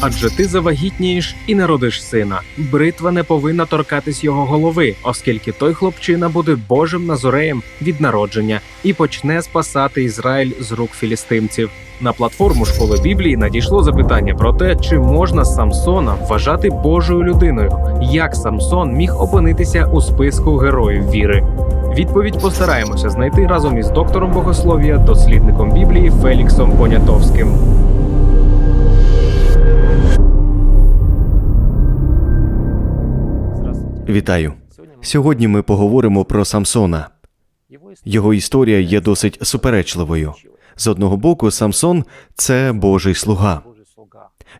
Адже ти завагітнієш і народиш сина. Бритва не повинна торкатись його голови, оскільки той хлопчина буде Божим назореєм від народження і почне спасати Ізраїль з рук філістимців. На платформу школи Біблії надійшло запитання про те, чи можна Самсона вважати Божою людиною, як Самсон міг опинитися у списку героїв віри. Відповідь постараємося знайти разом із доктором богослов'я, дослідником Біблії Феліксом Понятовським. Вітаю. Сьогодні ми поговоримо про Самсона. Його історія є досить суперечливою. З одного боку, Самсон це Божий слуга.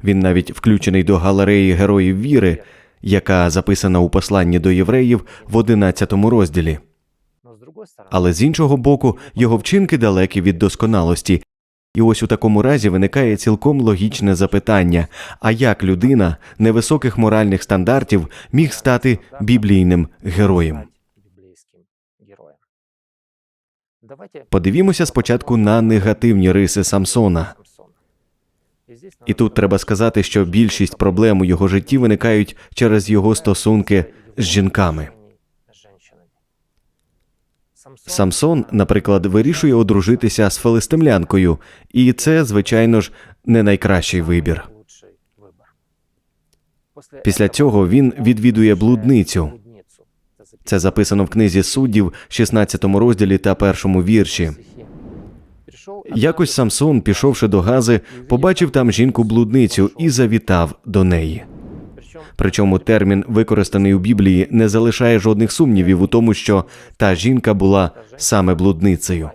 Він навіть включений до галереї героїв віри, яка записана у посланні до євреїв в 11 розділі. Але з іншого боку, його вчинки далекі від досконалості. І ось у такому разі виникає цілком логічне запитання: а як людина невисоких моральних стандартів міг стати біблійним героєм? Подивімося спочатку на негативні риси Самсона. І тут треба сказати, що більшість проблем у його житті виникають через його стосунки з жінками. Самсон, наприклад, вирішує одружитися з филистимлянкою, і це, звичайно ж, не найкращий вибір. Після цього він відвідує блудницю. Це записано в книзі суддів, 16 розділі та першому вірші. Якось Самсон, пішовши до Гази, побачив там жінку-блудницю і завітав до неї. Причому термін, використаний у Біблії, не залишає жодних сумнівів у тому, що та жінка була саме блудницею.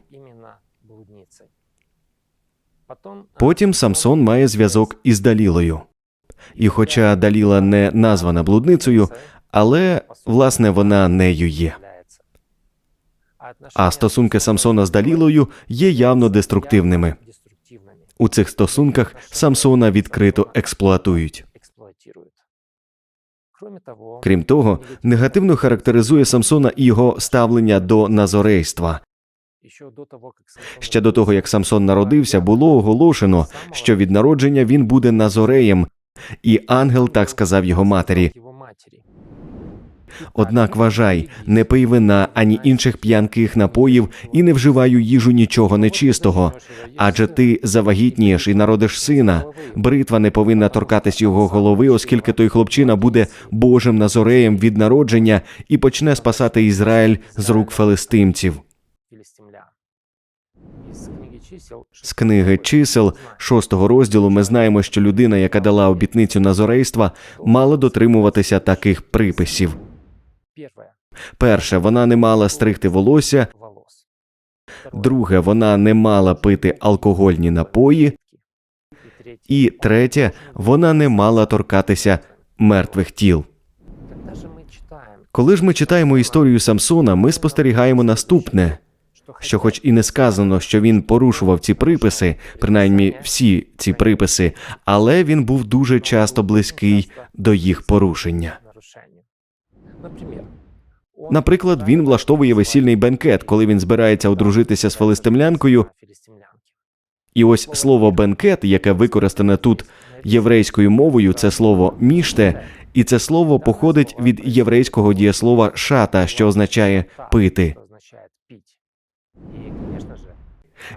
Потім Самсон має зв'язок із Далілою. І хоча Даліла не названа блудницею, але власне вона нею є. А стосунки Самсона з Далілою є явно деструктивними. У цих стосунках Самсона відкрито експлуатують. Крім того, негативно характеризує Самсона і його ставлення до назорейства. Ще до того, як Самсон народився, було оголошено, що від народження він буде назореєм, і ангел так сказав його матері. Однак вважай, не пий вина ані інших п'янких напоїв і не вживаю їжу нічого нечистого. Адже ти завагітнієш і народиш сина. Бритва не повинна торкатись його голови, оскільки той хлопчина буде Божим назореєм від народження і почне спасати Ізраїль з рук филистимців. З книги чисел шостого розділу ми знаємо, що людина, яка дала обітницю назорейства, мала дотримуватися таких приписів. Перше, вона не мала стригти волосся. Друге, вона не мала пити алкогольні напої. І третє, вона не мала торкатися мертвих тіл. Коли ж ми читаємо історію Самсона, ми спостерігаємо наступне, що, хоч і не сказано, що він порушував ці приписи, принаймні всі ці приписи, але він був дуже часто близький до їх порушення. Наприклад, він влаштовує весільний бенкет, коли він збирається одружитися з филистимлянкою. І ось слово бенкет, яке використане тут єврейською мовою, це слово міште, і це слово походить від єврейського дієслова шата, що означає пити.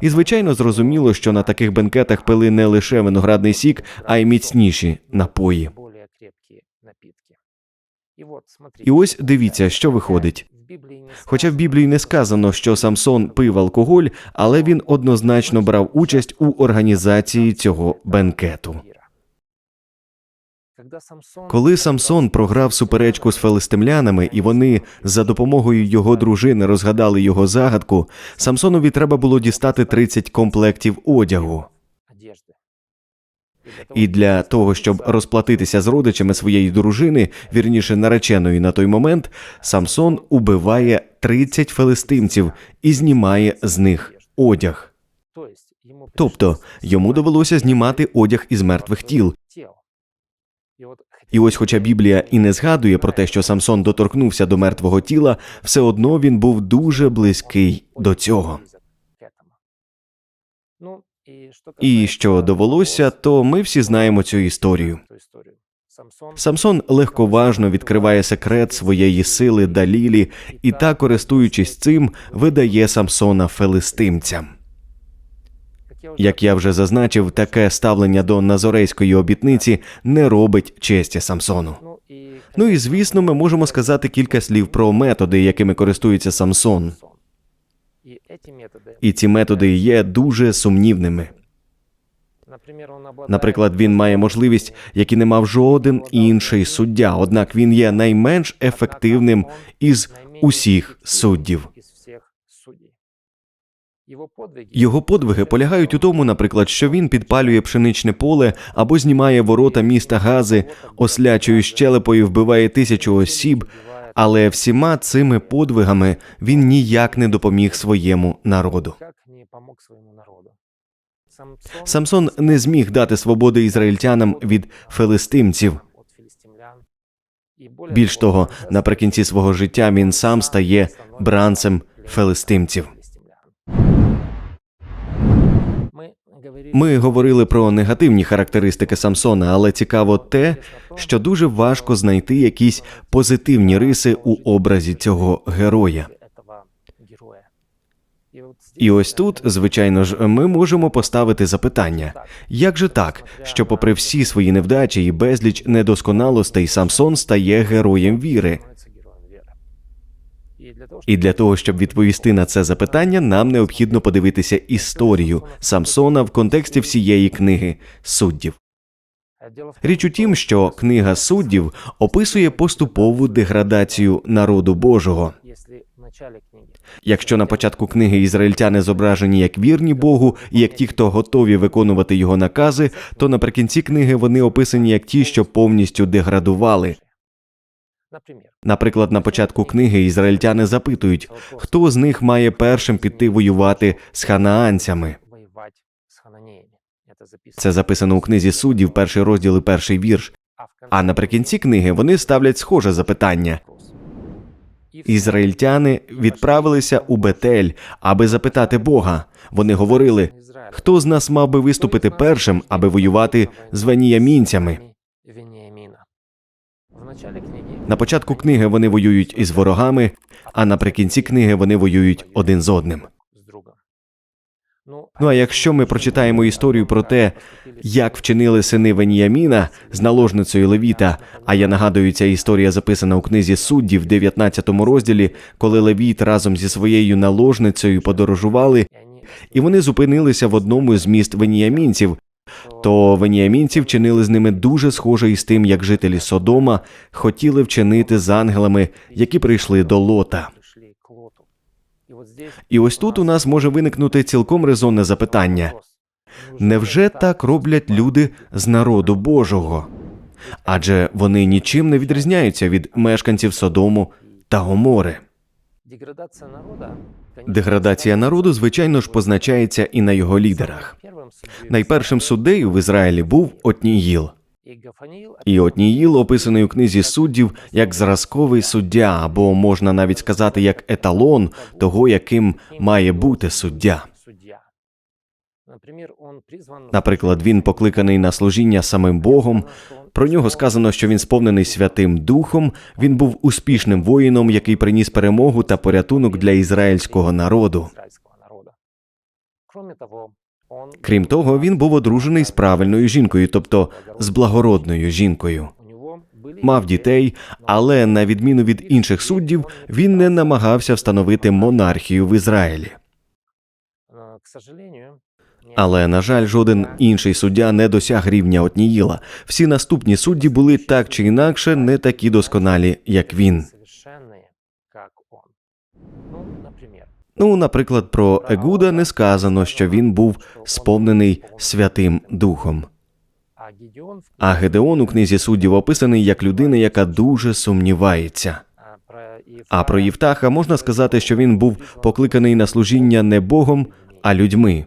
І звичайно зрозуміло, що на таких бенкетах пили не лише виноградний сік, а й міцніші напої. І ось дивіться, що виходить. Хоча в Біблії не сказано, що Самсон пив алкоголь, але він однозначно брав участь у організації цього бенкету. Коли Самсон програв суперечку з филистимлянами, і вони за допомогою його дружини розгадали його загадку, Самсонові треба було дістати 30 комплектів одягу. І для того, щоб розплатитися з родичами своєї дружини, вірніше нареченої на той момент, Самсон убиває 30 филистимців і знімає з них одяг. Тобто йому довелося знімати одяг із мертвих тіл. І ось, хоча Біблія і не згадує про те, що Самсон доторкнувся до мертвого тіла, все одно він був дуже близький до цього. І що довелося, то ми всі знаємо цю історію. Самсон легковажно відкриває секрет своєї сили Далілі і та, користуючись цим, видає Самсона филистимцям. Як я вже зазначив, таке ставлення до назорейської обітниці не робить честі Самсону. Ну і звісно, ми можемо сказати кілька слів про методи, якими користується Самсон. І ці методи є дуже сумнівними. Наприклад, він має можливість, які не мав жоден інший суддя, однак він є найменш ефективним із усіх суддів. Його подвиги полягають у тому, наприклад, що він підпалює пшеничне поле або знімає ворота міста Гази, ослячою щелепою вбиває тисячу осіб, але всіма цими подвигами він ніяк не допоміг своєму народу. Самсон не зміг дати свободи ізраїльтянам від филистимців. Більш того, наприкінці свого життя він сам стає бранцем филистимців. Ми говорили про негативні характеристики Самсона, але цікаво те, що дуже важко знайти якісь позитивні риси у образі цього героя. І ось тут, звичайно ж, ми можемо поставити запитання: як же так, що, попри всі свої невдачі і безліч недосконалостей, Самсон стає героєм віри? І для того, щоб відповісти на це запитання, нам необхідно подивитися історію Самсона в контексті всієї книги суддів. Річ у тім, що книга суддів описує поступову деградацію народу Божого. Якщо на початку книги ізраїльтяни зображені як вірні Богу і як ті, хто готові виконувати його накази, то наприкінці книги вони описані як ті, що повністю деградували. Наприклад, на початку книги ізраїльтяни запитують, хто з них має першим піти воювати з ханаанцями. Це записано у книзі суддів, перший розділ і перший вірш. А наприкінці книги вони ставлять схоже запитання. Ізраїльтяни відправилися у Бетель, аби запитати Бога. Вони говорили, хто з нас мав би виступити першим, аби воювати з веніямінцями. На початку книги вони воюють із ворогами, а наприкінці книги вони воюють один з одним. Ну а якщо ми прочитаємо історію про те, як вчинили сини Веніяміна з наложницею Левіта, а я нагадую, ця історія записана у книзі суддів, в 19 розділі, коли Левіт разом зі своєю наложницею подорожували, і вони зупинилися в одному з міст веніямінців, то веніамінці вчинили з ними дуже схоже із тим, як жителі Содома хотіли вчинити з ангелами, які прийшли до Лота. І ось тут у нас може виникнути цілком резонне запитання: невже так роблять люди з народу Божого? Адже вони нічим не відрізняються від мешканців Содому та Гомори. Деградація народу, звичайно ж, позначається і на його лідерах. Найпершим суддею в Ізраїлі був Отніїл. І Отніїл описаний у книзі суддів як зразковий суддя, або можна навіть сказати як еталон того, яким має бути суддя. Наприклад, він покликаний на служіння самим Богом. Про нього сказано, що він сповнений Святим Духом. Він був успішним воїном, який приніс перемогу та порятунок для ізраїльського народу. Крім того, він був одружений з правильною жінкою, тобто з благородною жінкою. Мав дітей, але на відміну від інших суддів, він не намагався встановити монархію в Ізраїлі. Але на жаль, жоден інший суддя не досяг рівня Отніїла. Всі наступні судді були так чи інакше не такі досконалі, як він. Ну, наприклад, про Егуда не сказано, що він був сповнений Святим Духом. А Гедеон у книзі суддів описаний як людина, яка дуже сумнівається. А про Євтаха можна сказати, що він був покликаний на служіння не Богом, а людьми.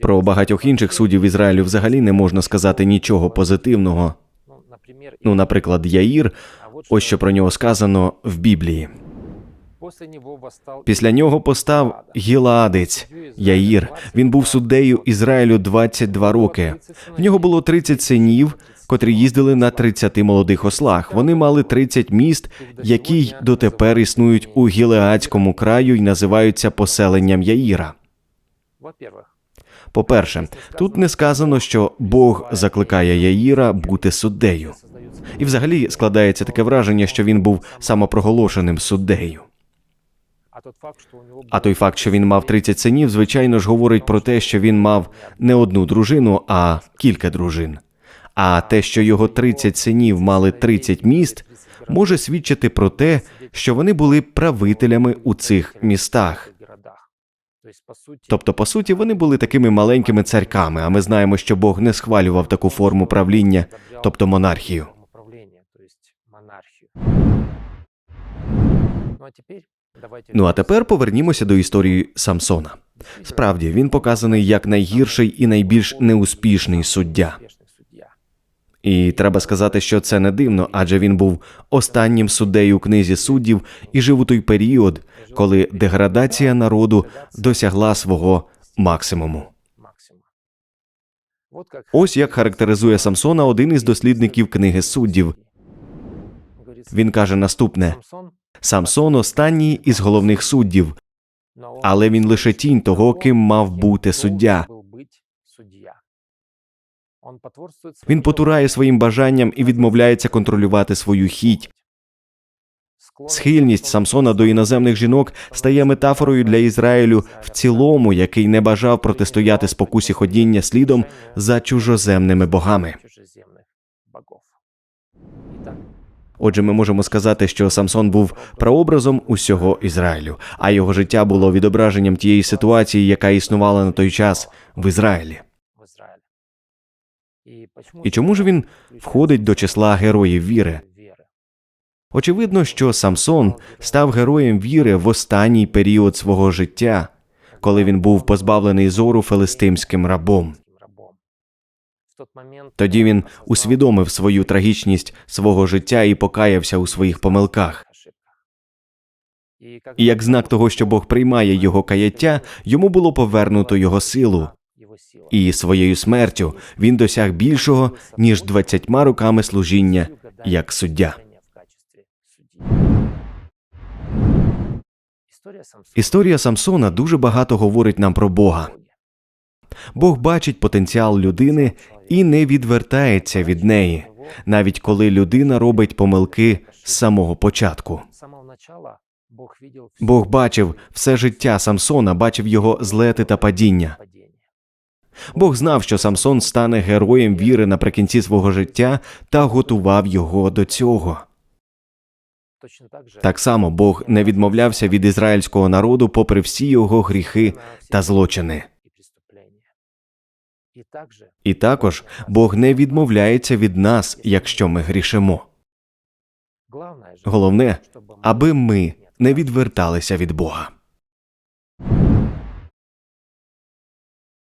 Про багатьох інших суддів Ізраїлю взагалі не можна сказати нічого позитивного. Ну, наприклад, Яїр, ось що про нього сказано в Біблії. Після нього постав Гілаадець Яїр. Він був суддею Ізраїлю 22 роки. В нього було 30 синів, котрі їздили на 30 молодих ослах. Вони мали 30 міст, які й дотепер існують у Гілеадському краю і називаються поселенням Яїра. По-перше, тут не сказано, що Бог закликає Яїра бути суддею. І взагалі складається таке враження, що він був самопроголошеним суддею. А той факт, що він мав 30 синів, звичайно ж говорить про те, що він мав не одну дружину, а кілька дружин. А те, що його 30 синів мали 30 міст, може свідчити про те, що вони були правителями у цих містах. Тобто, по суті, вони були такими маленькими царьками, а ми знаємо, що Бог не схвалював таку форму правління, тобто монархію. Ну а тепер повернімося до історії Самсона. Справді, він показаний як найгірший і найбільш неуспішний суддя. І треба сказати, що це не дивно, адже він був останнім суддею книзі суддів і жив у той період, коли деградація народу досягла свого максимуму. Ось як характеризує Самсона один із дослідників книги суддів. Він каже наступне: Самсон останній із головних суддів, але він лише тінь того, ким мав бути суддя. Він потурає своїм бажанням і відмовляється контролювати свою хіть. Схильність Самсона до іноземних жінок стає метафорою для Ізраїлю в цілому, який не бажав протистояти спокусі ходіння слідом за чужоземними богами. Отже, ми можемо сказати, що Самсон був прообразом усього Ізраїлю, а його життя було відображенням тієї ситуації, яка існувала на той час в Ізраїлі. І чому ж він входить до числа героїв віри? Очевидно, що Самсон став героєм віри в останній період свого життя, коли він був позбавлений зору филистимським рабом. Тоді він усвідомив свою трагічність свого життя і покаявся у своїх помилках. І як знак того, що Бог приймає його каяття, йому було повернуто його силу. І своєю смертю він досяг більшого, ніж двадцятьма роками служіння як суддя. Історія Самсона дуже багато говорить нам про Бога. Бог бачить потенціал людини і не відвертається від неї, навіть коли людина робить помилки з самого початку. Бог бачив все життя Самсона, бачив його злети та падіння. Бог знав, що Самсон стане героєм віри наприкінці свого життя та готував його до цього. Так само Бог не відмовлявся від ізраїльського народу, попри всі його гріхи та злочини. І також Бог не відмовляється від нас, якщо ми грішимо. Головне, аби ми не відверталися від Бога.